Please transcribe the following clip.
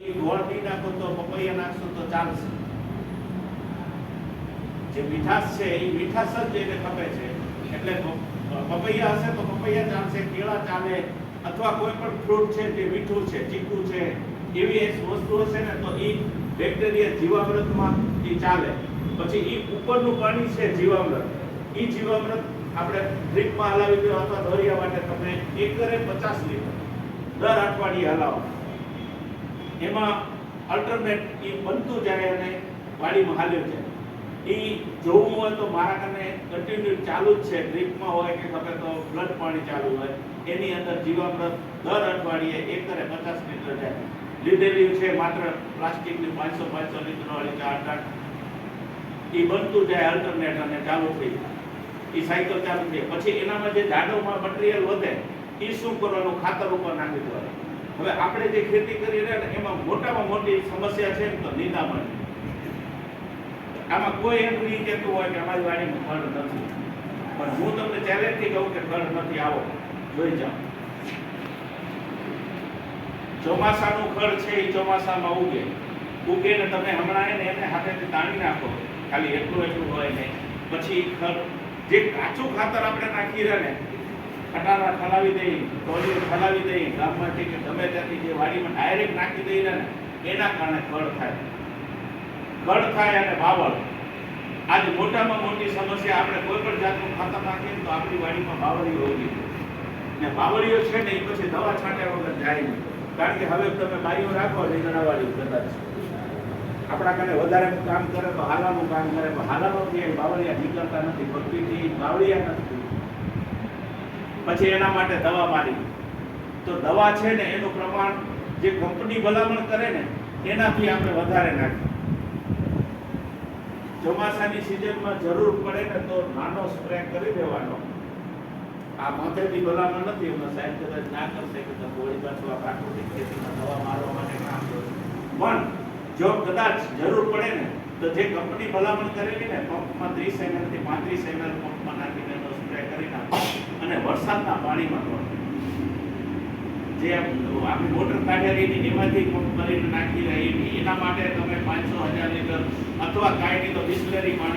ગોળ છે ચાલે ને, તો એ બેક્ટેરિયા જીવામૃતમાં એ ચાલે. પછી એ ઉપરનું પાણી છે જીવામૃત. એ જીવામૃત આપણે ડ્રીપમાં હલાવી દો અથવા દોરિયા માટે તમે એકરે પચાસ લીટર. દર અઠવાડિયે હલાવો. એમાં અલ્ટરનેટ એ બનતું જાય અને વાડીમાં હાલ્યું જાય. એ જોવું હોય તો મારા કને કન્ટિન્યુ ચાલુ જ છે. ડ્રીપમાં હોય કે ખબર તો બ્લડ પાણી ચાલુ હોય, એની અંદર જીવામૃત દર અઠવાડિયે એકરે પચાસ લીટર જાય. લીધેલી છે માત્ર પ્લાસ્ટિકની પાંચસો પાંચસો લીટર વાળી ચાર ટાંક એ બનતું જાય અલ્ટરનેટ અને ચાલુ થઈ જાય. એ સાયકલ ચાલુ થઈ પછી એનામાં જે જાડોમાં મટીરિયલ વધે એ શું કરવાનું? ખાતર ઉપર નાખી દેવાનું. હવે આપણે જે ખેતી કરી રહ્યા એમાં મોટામાં મોટી સમસ્યા છે તો નિંદામણ આમાં કોઈ એમ નહીં કહેતું હોય કે અમારી વાડીમાં ફળ નથી. પણ હું તમને ચેલેન્જથી કહું કે ખડ નથી, આવો, જોઈ જાઓ. ચોમાસાનું ખડ છે, એ ચોમાસામાં ઉગે. ઉગે ને તમે હમણાં એને એને હાથેથી તાણી નાખો. ખાલી એટલું એટલું હોય ને, પછી ખર, જે કાચું ખાતર આપણે નાખી રહ્યા ને, ખટારા ખલાવી દઈ ટોલીઓ ખલાવી દઈ ગામમાંથી કે ત્યાંથી જે વાડીમાં ડાયરેક્ટ નાખી દઈએ ને એના કારણે ખડ થાય. ખડ થાય અને બાવળ આજે મોટામાં મોટી સમસ્યા, આપણે કોઈ પણ જાતનું ખાતર નાખીએ તો આપણી વાડીમાં બાવળીઓ હોવી ને બાવળીઓ છે ને એ પછી દવા છાંટ્યા વગર જાય નહીં. કારણ કે હવે તમે બારીઓ રાખો રીંગણાવાળી કદાચ આપણા કને વધારે કામ કરે તો હાલાનું કામ કરે તો હાલાનોથી એ બાવળિયા નીકળતા નથી, ભક્તિથી બાવળિયા નથી. પછી એના માટે દવા મારી તો દવા છે ને એનું પ્રમાણ જે કંપની ભલામણ કરે ને, એનાથી આપણે વધારે નાખીએ. ચોમાસાની સિઝનમાં જરૂર પડે ને તો નાનો સ્પ્રે કરી દેવાનો. આ માથેથી ભલામણ નથી એમાં સાહેબ, કદાચ ના કરશે કે વળી પાછું પ્રાકૃતિક ખેતીમાં દવા મારવા માટે કામ કરો. પણ જો કદાચ જરૂર પડે ને, તો જે કંપની ભલામણ કરેલી ને, પંપમાં ત્રીસ એમએલથી પાંત્રીસ એમએલ પંપમાં નાખીને એનો સ્પ્રે કરી નાખો. અને વરસાદના પાણીમાં જે આપણી મોટર કાઢેલી એમાંથી ભરીને નાખી રહી એના માટે તમે પાંચસો હજાર લીટર અથવા કાંઈ નહીં તો બિસ્લેરી પાણી